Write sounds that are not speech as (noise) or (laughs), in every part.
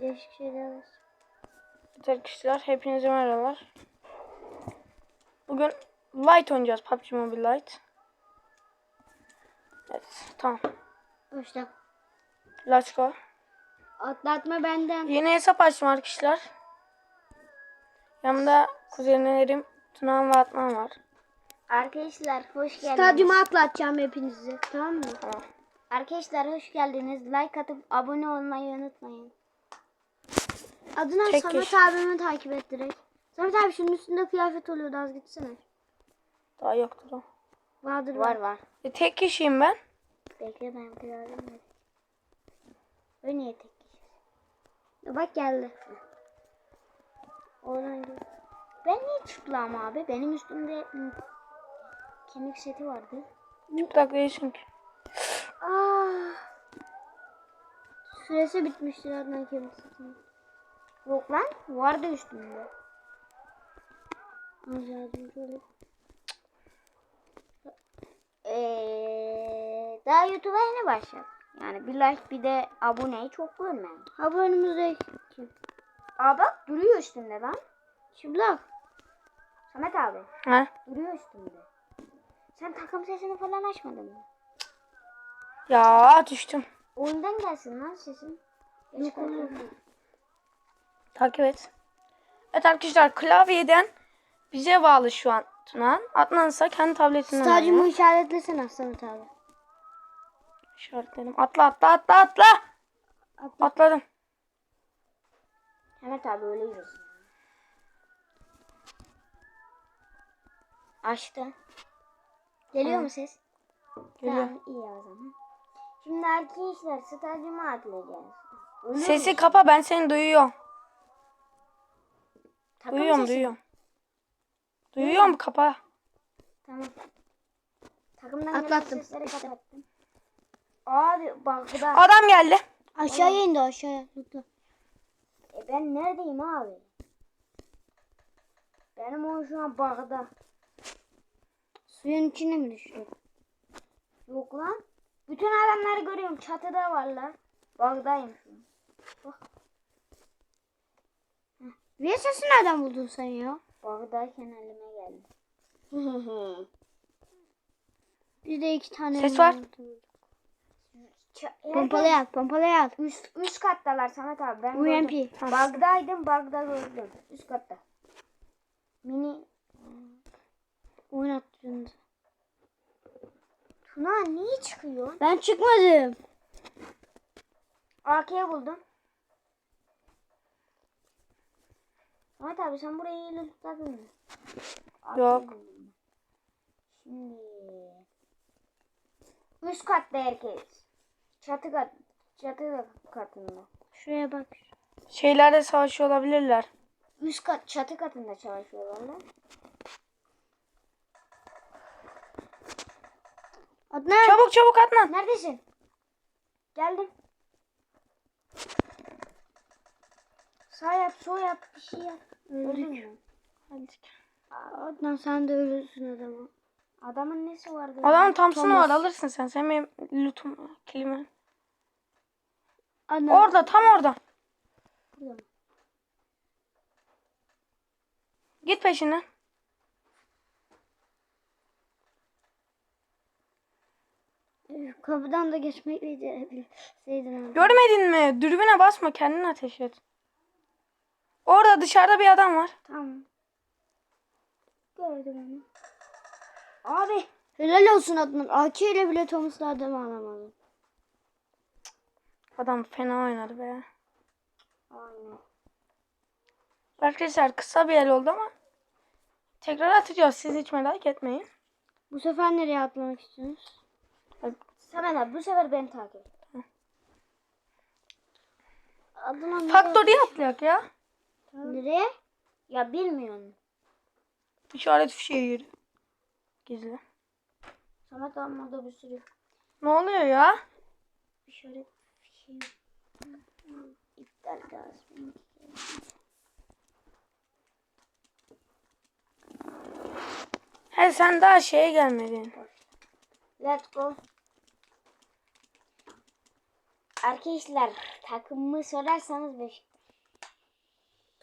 Değişik şeyler var. Arkadaşlar hepinize merhabalar. Bugün Light oynayacağız. PUBG Mobile Light. Evet tamam. Başla. Let's go. Atlatma benden. Yeni hesap açtım arkadaşlar. Yanımda kuzenlerim Tunan ve Atman var. Arkadaşlar hoş geldiniz. Stadyuma atlatacağım hepinizi. Tamam mı? Tamam. Arkadaşlar hoş geldiniz. Like atıp abone olmayı unutmayın. Adına Çek Samet geç. abimi takip et direkt. Samet abi şunun üstünde kıyafet oluyordu az gitsene. Daha yoktur o. Vardır Var var. E, tek kişiyim ben. Bekle ben kıyafetim. O niye tek kişi? Ya Bak geldi. Oradan gel. Ben niye çıplam abi? Benim üstümde kemik seti vardı. Çıplak değilsin ki. Ah. Süresi bitmiştir Adnan kendisi. Yok lan vardı üstümde. Olayım. Ee, daha YouTube'a yeni başladım. Yani bir like bir de aboneyi çok görmem. Ha bu önümüzde kim? Aa bak duruyor üstünde lan. Çıplak. Samet abi Ha? duruyor üstünde. Sen takım sesini falan açmadın mı? Ya düştüm. Oyundan gelsin lan sesin. Yok oğlum. Takip et. Evet arkadaşlar klavyeden bize bağlı şu an Tunan. Adnan ise kendi tabletinden Stadyumu işaretlesene Samet abi. İşaretledim. Atla atla atla atla. Atla. Atladım. Samet abi öyle yürüsün. Açtı. Geliyor Hı. mu ses? Geliyor. Tamam iyi o zaman. Şimdi arkadaşlar stadyuma atlayacağız. Ölür Sesi kapa ben seni duyuyorum. Takım Duyuyorum sesi. duyuyorum. Duyuyorum kapa. Tamam. Takımdan Atlattım. gelen sesleri kapattım. Abi bak bu da. Adam geldi. Aşağıya indi aşağıya. Lütfen. E ben neredeyim abi? Benim oyun şu an bağda. Suyun içine mi düştü? Yok lan. Bütün adamları görüyorum. Çatıda varlar. Bağdayım şu an. Niye sesi nereden buldun sen ya? Bağdayken elime geldi. (laughs) Bir de iki tane Ses var. Pompalaya at, pompalaya at. Üst, üst kattalar Samet abi. Ben UMP. gördüm. Bagdaydım. Bagda gördüm. Üst katta. Mini. Şunu. Tuna niye çıkıyor? Ben çıkmadım. AK'ye buldum. Samet abi sen burayı iyi tutabilir misin? AK Yok. Şimdi. Üst katta herkes. Çatı kat. Çatı katında. Şuraya bak. Şeylerle savaşıyor olabilirler. Üst kat çatı katında çalışıyorlar lan. Adnan. Çabuk çabuk Adnan. Neredesin? Geldim. Sağ yap, sol yap, bir şey yap. Öldün mü? Adnan sen de ölürsün adamı. Adamın nesi vardı? Adamın Thompson'u var alırsın sen. Sen benim lootum kilimi. Adnan. Orada tam orada. Burada. Git peşinden. Kapıdan da geçmek abi. Görmedin mi? Dürbüne basma kendin ateş et. Orada dışarıda bir adam var. Tamam. Gördüm onu. Abi. Helal olsun Adnan. AK ile bile Thomas'la adamı alamadın. Adam fena oynadı be. Aynen. Arkadaşlar kısa bir el oldu ama tekrar atacağız. Siz hiç merak etmeyin. Bu sefer nereye atlamak istiyorsunuz? Samet abi bu sefer beni takip et. Adnan Factory'e atlayak ya. Nereye? Ya bilmiyorum. İşaret fişeği yeri. Gizli. Samet abi orada bir sürü Ne oluyor ya? işaret şey. İptal lazım. He sen daha şeye gelmedin. Let's go. Arkadaşlar takımımı sorarsanız Beşiktaş.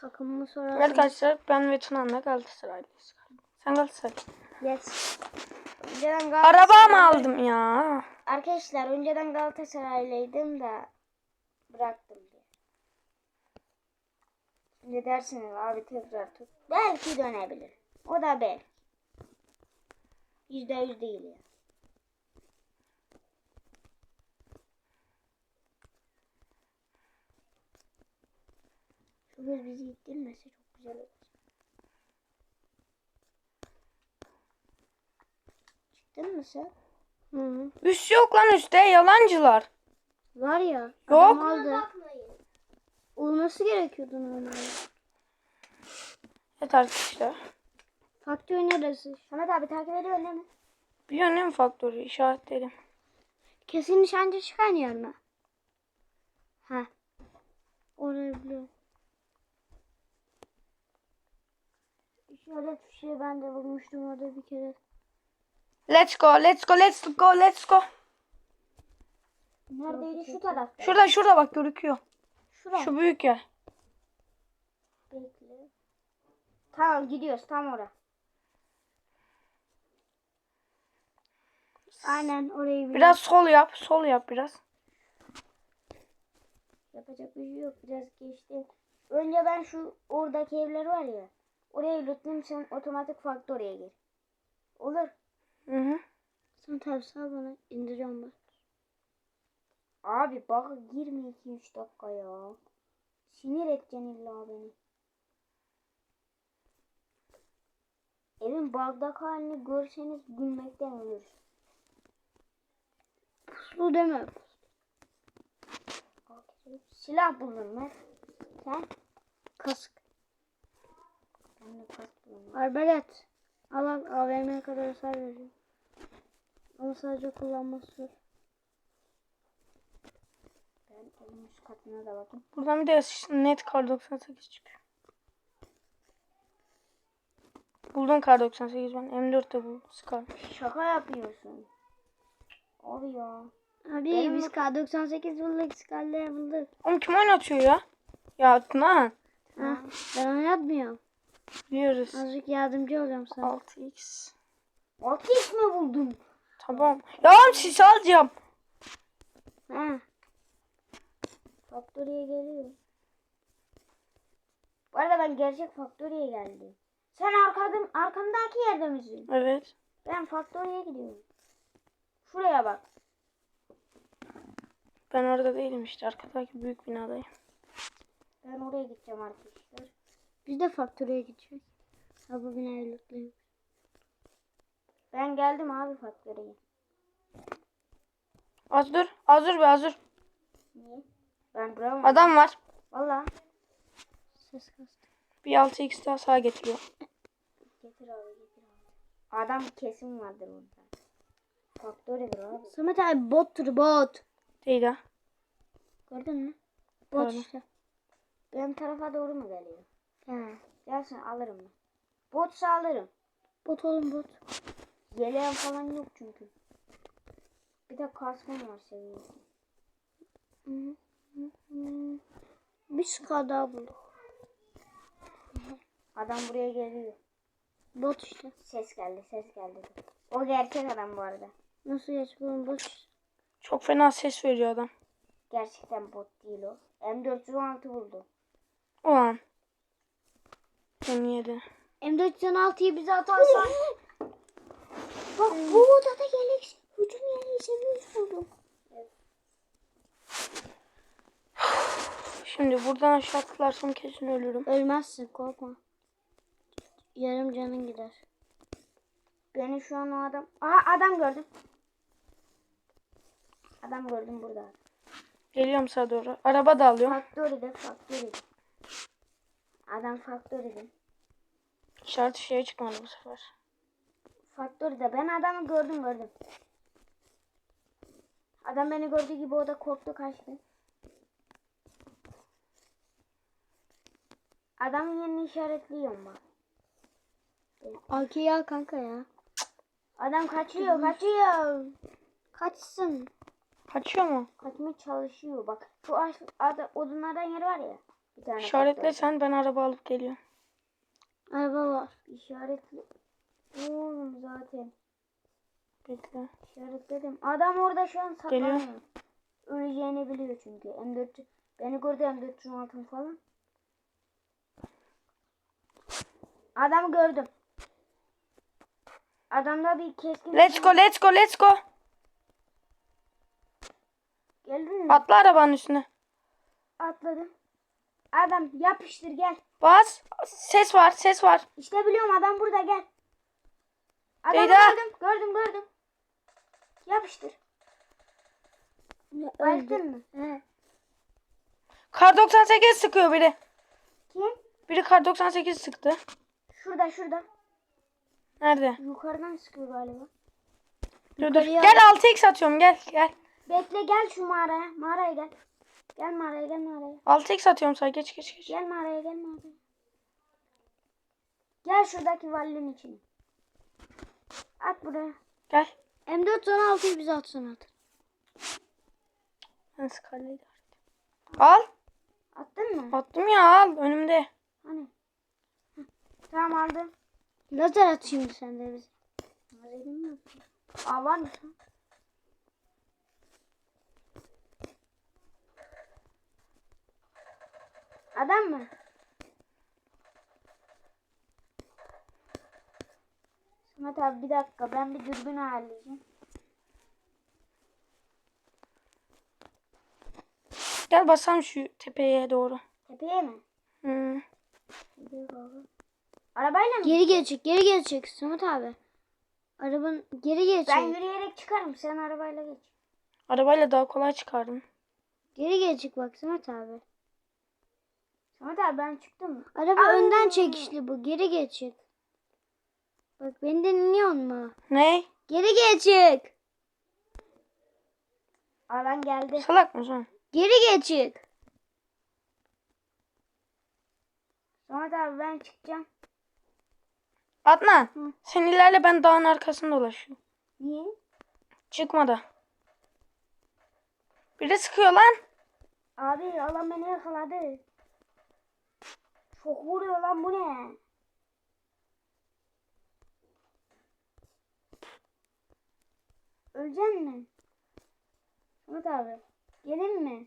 Takımımı sorarsan. Arkadaşlar ben ve Tuna'nla Galatasaraylıyız. Sen Galatasaray. Yes. Önceden Araba mı aldım ya? Arkadaşlar önceden Galatasaraylıydım da bıraktım diye. Şimdi dersiniz abi tekrar tut. Belki dönebilir. O da belki. Yüzde yüz değil ya. Şu göz bizi ittirmese çok güzel olur. Çıktın mı sen? Hı hı. Üst yok lan üstte yalancılar. Var ya. Yok. Aldı. Olması gerekiyordu normalde. Evet arkadaşlar. Faktör neresi? Samet abi takip ediyor değil mi? Biliyorsun değil mi faktörü işaretledim. Kesin nişancı çıkan yer mi? Ha. Orayı biliyorum. Şöyle bir şey ben de bulmuştum orada bir kere. Let's go, let's go, let's go, let's go. Neredeydi? Şu tarafta. Şurada şurada bak gözüküyor. Şurada. Şu büyük yer. Bekle. Tamam gidiyoruz tam oraya. Aynen orayı biliyorum. Biraz sol yap, sol yap biraz. Yapacak bir şey yok. Biraz geçti. Önce ben şu oradaki evler var ya. Oraya lootlayayım sen otomatik faktöriye gir. Olur. Hı hı. Sen sağ bana indiriyorum ben. Abi bak girme 2-3 dakika ya. Sinir edeceksin illa beni. Evin bug'dak halini görseniz gülmekten ölürsün. Puslu deme. Silah buldum ben. Sen? Kask. De kask buldum. Arbelet. Al al AVM'ye kadar hasar veriyor. Ama sadece kullanması zor. Ben evin üst katına da bakayım. Buradan bir de net kar 98 çıkıyor. Buldum kar 98 ben. M4 de buldum. Scar. Şaka yapıyorsun. Abi ya. Abi Benim biz bu- K98 bulduk, Scarlet bulduk. Oğlum kim oynatıyor ya? Ya Tuna. Ha, ben oynatmıyorum. Biliyoruz. Azıcık yardımcı olacağım sana. 6x. 6x mi buldun? Tamam. Ya sis alacağım. Ha, Faktöriye geliyor. Bu arada ben gerçek faktöriye geldim. Sen arkadım, arkamdaki yerde misin? Evet. Ben faktöriye gidiyorum. Şuraya bak. Ben orada değilim işte. Arkadaki büyük binadayım. Ben oraya gideceğim arkadaşlar. Biz de faktöriye gideceğiz. Ha bu binayı lootlayayım. Ben geldim abi faktöriye. Az dur. Az dur be az dur. Niye? Ben duramam. Adam var. Valla. Ses kastı. Bir 6x daha sağa getiriyor. Getir abi getir abi. Adam kesin vardır orada. Faktöridir abi. Samet abi bottur bot. Değil ha. Gördün mü? Bot Gördüm. işte. Benim tarafa doğru mu geliyor? Gelsin alırım ben. Botsa alırım. Bot oğlum bot. Yeleğim falan yok çünkü. Bir de kaskım var hı. Bir Scar daha bulduk. Adam buraya geliyor. Bot işte. Ses geldi ses geldi. O gerçek adam bu arada. Nasıl geç oğlum bot işte. Çok fena ses veriyor adam. Gerçekten bot değil o. M416 buldu. Ulan. Sen yedi. M416'yı bize atarsan. (laughs) Bak bu odada yelek hücum yeleği seviyoruz buldum. Şimdi buradan aşağı atlarsam kesin ölürüm. Ölmezsin korkma. Yarım canın gider. Beni şu an o adam... Aha adam gördüm. Adam gördüm burada. Geliyorum sağa doğru. Araba da alıyorum. Faktöride faktöride. Adam faktöride. İşaret şeye çıkmadı bu sefer. Faktöride. Ben adamı gördüm gördüm. Adam beni gördüğü gibi o da korktu kaçtı. Adamın yerini işaretliyorum bak. AK'yi al kanka ya. Adam kaçıyor kaçıyor. Kaçsın. Kaçıyor mu? Kaçmaya çalışıyor bak. Şu ağaç, odunlardan yer var ya. Bir tane İşaretle sen ben araba alıp geliyorum. Araba var. İşaretli. Oğlum zaten. Bekle. İşaretledim. Adam orada şu an saklanıyor. Geliyor. Öleceğini biliyor çünkü. M4 beni gördü M416 falan. Adamı gördüm. Adamda bir keskin Let's go let's go let's go. Geldin mi? Atla arabanın üstüne. Atladım. Adam yapıştır gel. Bas. Ses var ses var. İşte biliyorum adam burada gel. Adamı Ceyda. gördüm gördüm gördüm. Yapıştır. Baktın mı? He. Kar 98 sıkıyor biri. Kim? Biri kar 98 sıktı. Şurada şurada. Nerede? Yukarıdan sıkıyor galiba. Dur dur. Gel 6x atıyorum gel gel. Bekle gel şu mağaraya. Mağaraya gel. Gel mağaraya gel mağaraya. 6x atıyorum sana geç geç geç. Gel mağaraya gel mağaraya. Gel şuradaki valinin içine. At buraya. Gel. M416'yı bize atsana at. Ben Scarlet'i Al. Attın mı? Attım ya al önümde. Hani? Heh, Tamam aldım. Lazer at şimdi sen de bize. Aa var mı Adam mı? Samet abi bir dakika ben bir dürbün ayarlayacağım. Gel basalım şu tepeye doğru. Tepeye mi? Baba. Arabayla mı? Geri geri çık. Geri geri çık. Samet abi. Arabanın geri geri Ben çık. yürüyerek çıkarım sen arabayla geç. Arabayla daha kolay çıkardım. Geri geri çık bak Samet abi. Abi ben çıktım mı? Araba Aa. önden çekişli bu. Geri geri çık. Bak beni dinliyor mu? Ne? Geri geri çık. Alan geldi. Salak mısın? Geri geri çık. Samet abi ben çıkacağım. Adnan. Hı. Sen ilerle ben dağın arkasında dolaşıyorum. Niye? Çıkma da. Biri sıkıyor lan. Abi alan beni yakaladı. Çok vuruyor lan bu ne? Öleceksin mi? Samet abi. Gelin mi?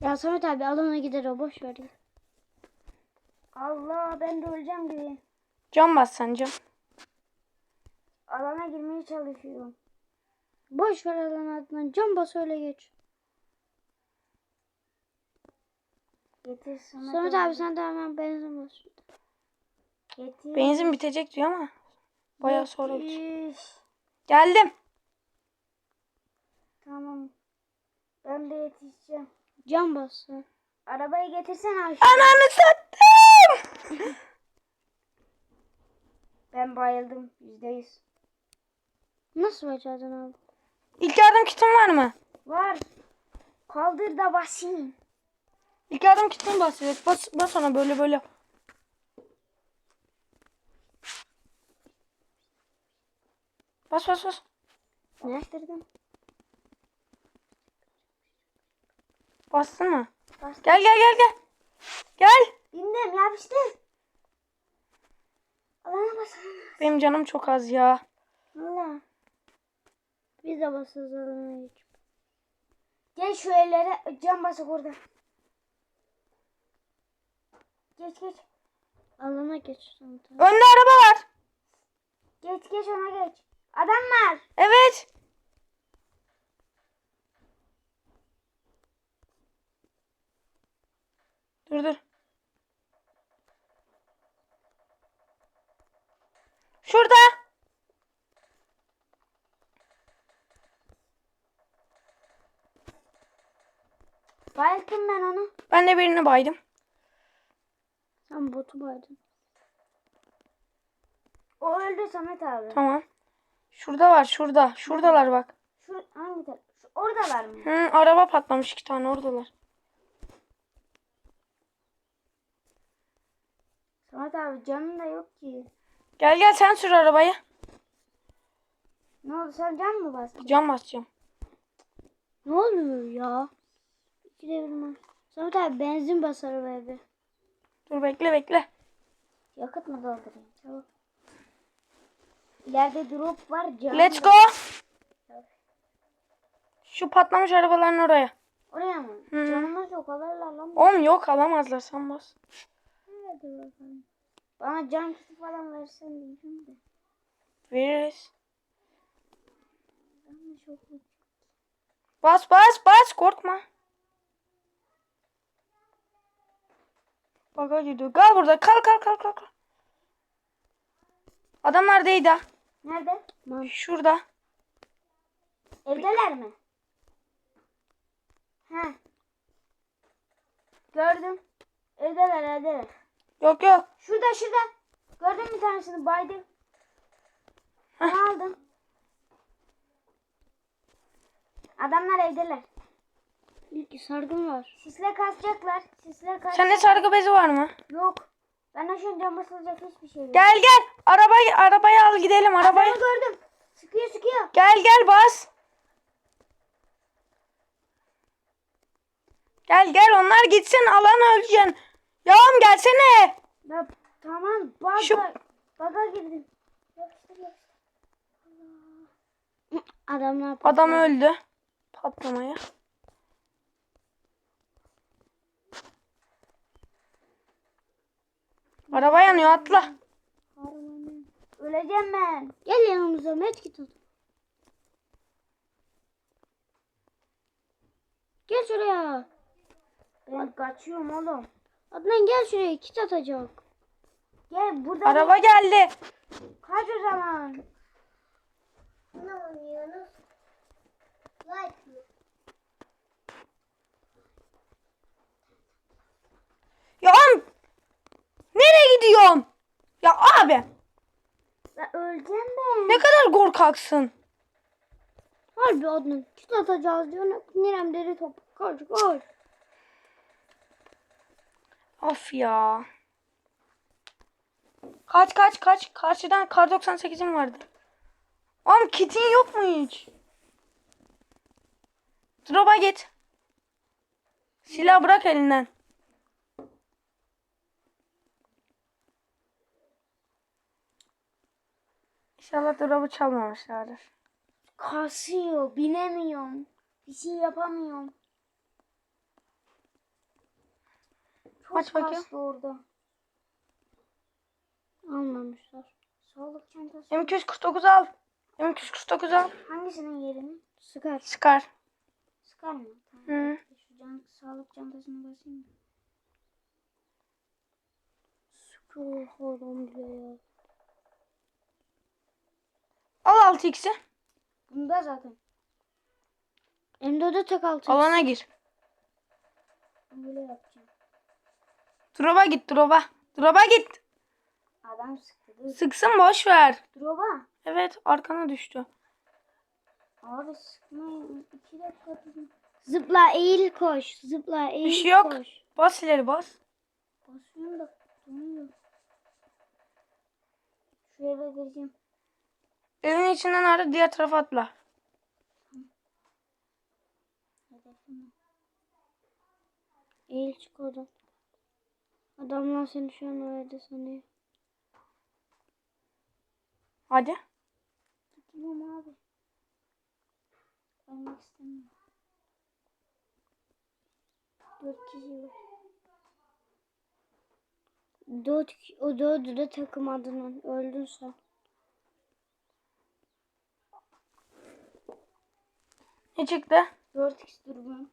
Ya Samet abi alana gider o boş ver. ya. Allah ben de öleceğim gibi. Can bas sen can. Alana girmeye çalışıyorum. Boş ver alana Adnan. Can bas öyle geç. Getir Samet, Samet abi sen de hemen benzin bas. Getir. Benzin bitecek diyor ama. Bayağı sonra. Geldim. Tamam. Ben de yetişeceğim. Can bas. sen. Arabayı getirsene aşağı. Ananı sattım. (laughs) Ben bayıldım. Yüzde yüz. Nasıl başardın abi? İlk yardım kitin var mı? Var. Kaldır da basayım. İlk yardım kitini bas. Evet. Bas, bas ona böyle böyle. Bas bas bas. Değiştirdim. Bastın mı? Bastım. Gel gel gel gel. Gel. Bindim yapıştır. Alana bas. Benim canım çok az ya. Valla. Biz de basarız alana geç. Gel şu ellere cam basık orada. Geç geç. Alana geç. Önde araba var. Geç geç ona geç. Adam var. Evet. Dur dur. Şurada. Bayılttım ben onu. Ben de birini baydım. Sen botu baydın. O öldü Samet abi. Tamam. Şurada var şurada. Şuradalar bak. Şu hangi taraf? Şu oradalar mı? Hı, araba patlamış iki tane oradalar. Samet abi canın da yok ki. Gel gel sen sür arabayı. Ne oldu sen can mı bastın? Cam basacağım. Ne oluyor ya? İkide bir mi? Samet abi benzin basar be bir. Dur bekle bekle. Yakıt mı doldurayım? Çabuk. İleride drop var. Canım Let's go. Şu patlamış arabaların oraya. Oraya mı? Hı. Canımız yok alırlar lan. Oğlum yok alamazlar sen bas. Hadi bakalım. Bana can kiti falan versen diyeceğim de. Veririz. Bas bas bas korkma. Baka gidiyor. Kal burada kal kal kal kal. kal. Adam neredeydi? ha? Nerede? Şurada. Evdeler mi? He. Gördüm. Evdeler evdeler. Yok yok. Şurada şurada. Gördüm bir tanesini baydım. Ne aldım? Adamlar evdeler. İlk sargın var. Sisle kasacaklar. Sisle kasacaklar. Sende sargı bezi var mı? Yok. Bende şu an cam basılacak hiçbir şey yok. Gel gel. Arabayı arabayı al gidelim arabayı. Adamı gördüm. Sıkıyor sıkıyor. Gel gel bas. Gel gel onlar gitsin alan öleceksin. Yağım gelsene. Ya, tamam. Baga, Şu- baga girdim. Yapıştır yapıştır. Adamlar Adam öldü. Patlamaya. Araba yanıyor atla. Öleceğim ben. Gel yanımıza medkit at. Gel şuraya. Ben kaçıyorum oğlum. Adnan gel şuraya kit atacak. Gel burada. Araba geldi. Kaç o zaman. Ne oynuyorsunuz? Like mı? Ya oğlum, nereye gidiyorsun? Ya abi Ben öleceğim ben. ne kadar korkaksın. Harbi Adnan kit atacağız diyor. Nirem deri top. Koş koş. Of ya. Kaç kaç kaç. Karşıdan kar 98'im vardı. Oğlum kitin yok mu hiç? Drop'a git. Silah bırak elinden. İnşallah drop'u çalmamışlardır. Kasıyor. Binemiyorum. Bir şey yapamıyorum. Çok Aç bakayım. orada. Almamışlar. Sağlık çantası. M249 al. M249 al. Hangisinin yerini? Sıkar. Sıkar. Sıkar mı? Tamam. Hı. Şu can, sağlık çantasına basayım mı? Sıkıyor adam bile ya. Al 6x'i. Bunda zaten. M4'e tek altı. Alana gir. Böyle yapacağım. Drop'a git drop'a. Drop'a git. Adam sıktı. Sıksın boş ver. Droba. Evet arkana düştü. Abi sıkmayın. İki dakika durun. Zıpla eğil koş. Zıpla eğil şey yok. koş. Bas ileri bas. Basıyorum da durmuyor. Şu eve gireceğim. Evin içinden ara diğer tarafa atla. Eğil çık oradan. Adamlar seni şu an o evde sanıyor. Hadi. Gitmem abi. Ölmek istemiyorum. Dört kişi var. Dört, o dördü de takım adının. Öldün sen. Ne çıktı? Dört kişi durum.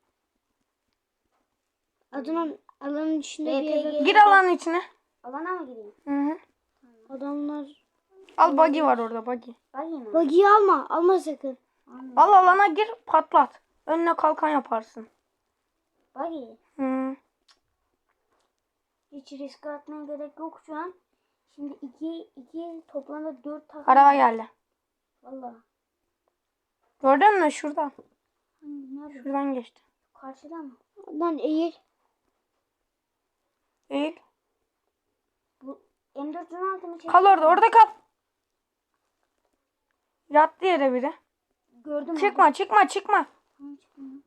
Adının alanın içinde bir yere. Gir alanın içine. Alana mı gireyim? Hı hı. Adamlar. Al buggy var orada buggy. Bakayım mı? Bagiyi alma. Alma sakın. Al alana gir patlat. Önüne kalkan yaparsın. Bagi. Hı. Hiç risk atmaya gerek yok şu an. Şimdi iki, iki toplamda dört takım. Araba geldi. Valla. Gördün mü şuradan? Nerede? Şuradan geçti. Karşıda mı? Lan eğil. Eğil. Bu M416 mı çekti? Kal orada orada kal. Yattı yere biri. Gördüm. Çıkma çıkma çıkma. Tamam çıkmıyor.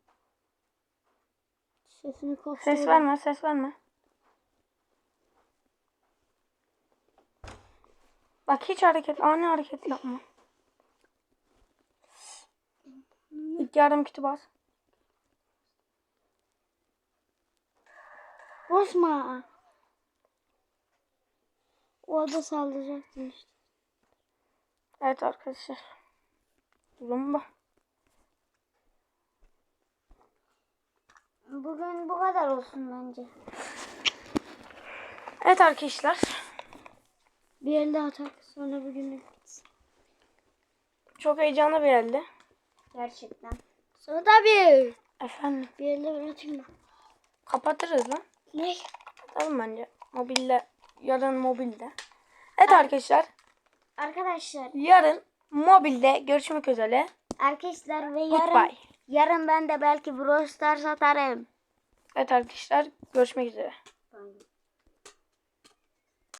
Sesini kastı. Ses verme ses verme. Bak hiç hareket ani hareket yapma. İlk yardım kiti bas. Bozma. O da saldıracaktın işte. Evet arkadaşlar. Bu. Bugün bu kadar olsun bence. Evet arkadaşlar. Bir elde atak sonra bugünlük bitsin. Çok heyecanlı bir elde. Gerçekten. Sonra tabii. Efendim. Bir elde bırakayım ben. Kapatırız lan. Ne? Kapatalım bence. Mobilde. Yarın mobilde. Evet arkadaşlar. Arkadaşlar, Yarın mobilde görüşmek üzere. arkadaşlar ve yarın Goodbye. yarın ben de belki Brawl Stars atarım. Evet arkadaşlar görüşmek üzere.